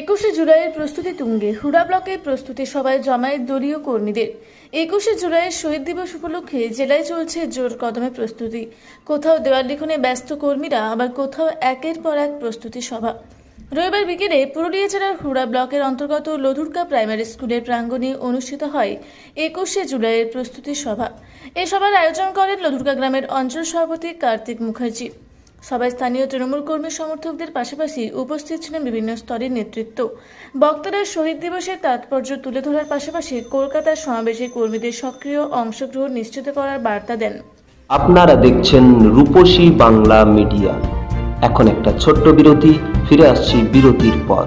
একুশে জুলাইয়ের প্রস্তুতি তুঙ্গে। হুড়া ব্লকের প্রস্তুতি সভায় জমায়েত দলীয় কর্মীদের। একুশে জুলাইয়ের শহীদ দিবস উপলক্ষে জেলায় চলছে জোর কদমে প্রস্তুতি। কোথাও দেওয়াল লিখনে ব্যস্ত কর্মীরা, আবার কোথাও একের পর এক প্রস্তুতি সভা। রবিবার বিকেলে পুরুলিয়া জেলার হুড়া ব্লকের অন্তর্গত লধুরকা প্রাইমারি স্কুলের প্রাঙ্গণে অনুষ্ঠিত হয় একুশে জুলাইয়ের প্রস্তুতি সভা। এ সভার আয়োজন করেন লধুরকা গ্রামের অঞ্চল সভাপতি কার্তিক মুখার্জি। সবাই স্থানীয় তৃণমূল কর্মী সমর্থকদের পাশাপাশি উপস্থিত ছিলেন বিভিন্ন স্তরের নেতৃত্ব। বক্তারা শহীদ দিবসের তাৎপর্য তুলে ধরার পাশাপাশি কলকাতার সমাবেশে কর্মীদের সক্রিয় অংশগ্রহণ নিশ্চিত করার বার্তা দেন। আপনারা দেখছেন রূপসী বাংলা মিডিয়া। এখন একটা ছোট্ট বিরতি, ফিরে আসছি বিরতির পর।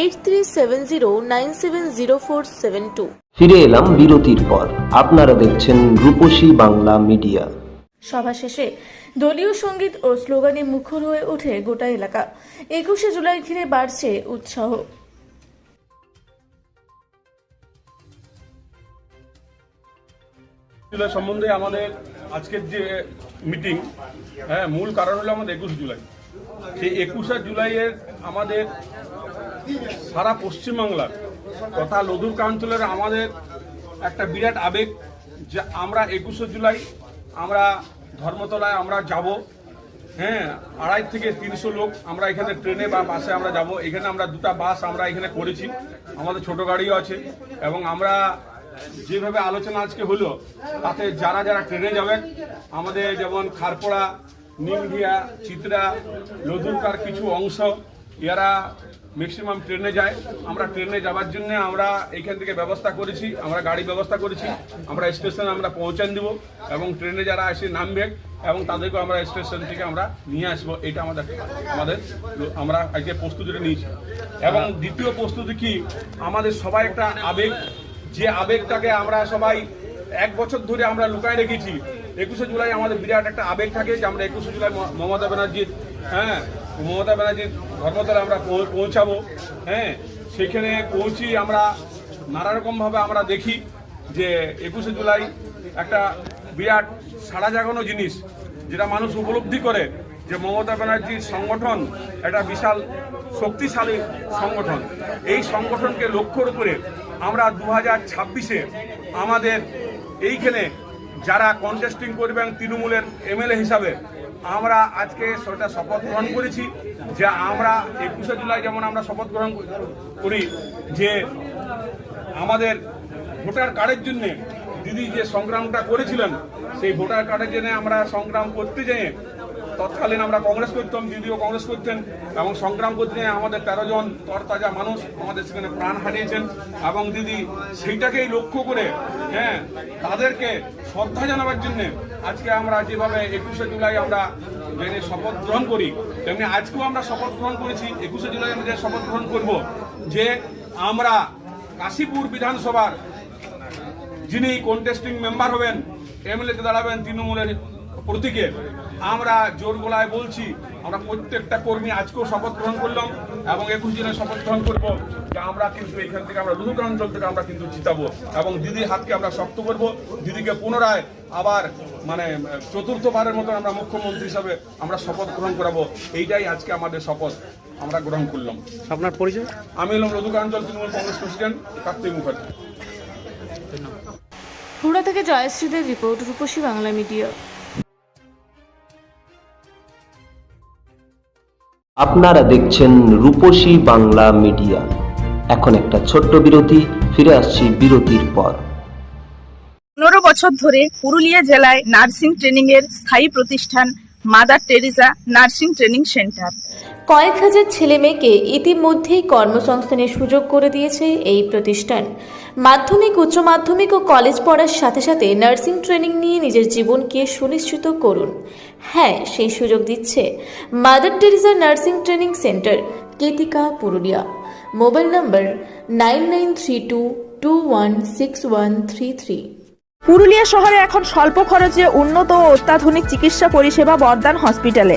eight three seven zero nine seven zero four seven two ফিরে এলাম বিরতির পর। আপনারা দেখছেন রূপসী বাংলা মিডিয়া। সভা শেষে দলীয় সংগীত ও স্লোগানে মুখর হয়ে ওঠে গোটা এলাকা। একুশে জুলাই ঘিরে বাড়ছে উৎসাহ। জুলাই সম্বন্ধে আমাদের আজকের যে মিটিং হ্যাঁ মূল কারণ হলো আমাদের একুশ জুলাই। সেই একুশে জুলাইয়ের আমাদের সারা পশ্চিমবাংলার তথা লদুরকা অঞ্চলের আমাদের একটা বিরাট আবেগ যে আমরা একুশে জুলাই আমরা ধর্মতলায় আমরা যাব। হ্যাঁ আড়াই থেকে তিনশো লোক আমরা এখানে ট্রেনে বা বাসে আমরা যাব। এখানে আমরা দুটো বাস আমরা এখানে করেছি। আমাদের ছোট গাড়িও আছে এবং আমরা যেভাবে আলোচনা আজকে হলো, তাতে যারা যারা ট্রেনে যাবেন, আমাদের যেমন খারপড়া নিমডিয়া চিত্রা লধুরকার কিছু অংশ, এরা ম্যাক্সিমাম ট্রেনে যায়। আমরা ট্রেনে যাওয়ার জন্য আমরা এইখান থেকে ব্যবস্থা করেছি, আমরা গাড়ি ব্যবস্থা করেছি, আমরা স্টেশনে আমরা পৌঁছান দিব এবং ট্রেনে যারা এসে নামবে এবং তাদেরকে আমরা স্টেশন থেকে আমরা নিয়ে আসব। এটা আমাদের আমাদের আমরা আজকে প্রস্তুতিটা নিয়েছি। এবং দ্বিতীয় প্রস্তুতি কি? আমাদের সবাই একটা আবেগ, যে আবেগটাকে আমরা সবাই এক বছর ধরে আমরা লুকায় রেখেছি। একুশে জুলাই আমাদের বিরাট একটা আবেগ থাকে যে আমরা একুশে জুলাই মমতা ব্যানার্জির হ্যাঁ মমতা ব্যানার্জির ধর্মতলা আমরা পৌঁছাবো। হ্যাঁ সেখানে পৌঁছি আমরা নানা রকমভাবে আমরা দেখি যে একুশে জুলাই একটা বিরাট সাড়া জাগানো জিনিস, যেটা মানুষ উপলব্ধি করে যে মমতা ব্যানার্জির সংগঠন একটা বিশাল শক্তিশালী সংগঠন। এই সংগঠনকে লক্ষ্যর উপরে আমরা দু হাজার ছাব্বিশে আমাদের এইখানে যারা কন্টেস্টিং করবেন তৃণমূলের এমএলএ হিসাবে আমরা আজকে সেটা শপথ গ্রহণ করেছি যে আমরা একুশে জুলাই যেমন আমরা শপথ গ্রহণ করি যে আমাদের ভোটার কার্ডের জন্যে দিদি যে সংগ্রামটা করেছিলেন, সেই ভোটার কার্ডের জন্য আমরা সংগ্রাম করতে যেয়ে তৎকালীন আমরা কংগ্রেস করতাম দিদিও কংগ্রেস করতেন এবং সংগ্রাম করতে আমাদের তেরো জন তরতাজা মানুষ আমাদের সেখানে প্রাণ হারিয়েছেন এবং দিদি সেইটাকেই লক্ষ্য করে হ্যাঁ তাদেরকে শ্রদ্ধা জানাবার জন্য আজকে আমরা যেভাবে একুশে জুলাই আমরা যে শপথ গ্রহণ করি, তেমনি আজকেও আমরা শপথ গ্রহণ করেছি। একুশে জুলাই আমরা যে শপথ গ্রহণ করব, যে আমরা কাশীপুর বিধানসভার যিনি কন্টেস্টিং মেম্বার হবেন, এমএলএতে দাঁড়াবেন তৃণমূলের প্রতীকে। আমরা জোর গলায় বলছি আমরা প্রত্যেকটা কর্মী আজকেও শপথ গ্রহণ করলাম এবং একুশ দিনে শপথ গ্রহণ করব। যে আমরা কিন্তু এখান থেকে আমরা লুধুকা অঞ্চল থেকে আমরা কিন্তু জিতাবো এবং দিদির হাতকে আমরা শক্ত করব। দিদিকে পুনরায় আবার মানে চতুর্থবারের মতো আমরা মুখ্যমন্ত্রী হিসাবে আমরা শপথ গ্রহণ করাবো। এইটাই আজকে আমাদের শপথ আমরা গ্রহণ করলাম। আপনার পরিচয়? আমি হলাম লুধুকা অঞ্চল তৃণমূল কংগ্রেস প্রেসিডেন্ট কার্তিক মুখার্জি। হুড়া থেকে জয়শ্রীদের রিপোর্ট রূপসী বাংলা মিডিয়া। আপনারা দেখছেন রূপসী বাংলা মিডিয়া। এখন একটা ছোট্ট বিরতি ফিরে আসছি বিরতির পর। পনেরো বছর বছর ধরে পুরুলিয়া জেলায় নার্সিং ট্রেনিং এর স্থায়ী প্রতিষ্ঠান Mother Teresa nursing training centre. কয়েক হাজার ছেলে মেয়েকে ইতিমধ্যেই কর্মসংস্থানের সুযোগ করে দিয়েছে এই প্রতিষ্ঠান। মাধ্যমিক, উচ্চ মাধ্যমিক ও কলেজ পড়ার সাথে সাথে নার্সিং ট্রেনিং নিয়ে নিজের জীবনকে সুনিশ্চিত করুন। হ্যাঁ সেই সুযোগ দিচ্ছে Mother Teresa nursing training centre, Ketika, Purulia. Mobile number nine nine three two two one six one three three. Purulia শহরে এখন স্বল্প খরচে উন্নত ও অত্যাধুনিক চিকিৎসা পরিষেবা বর্ধমান হসপিটালে।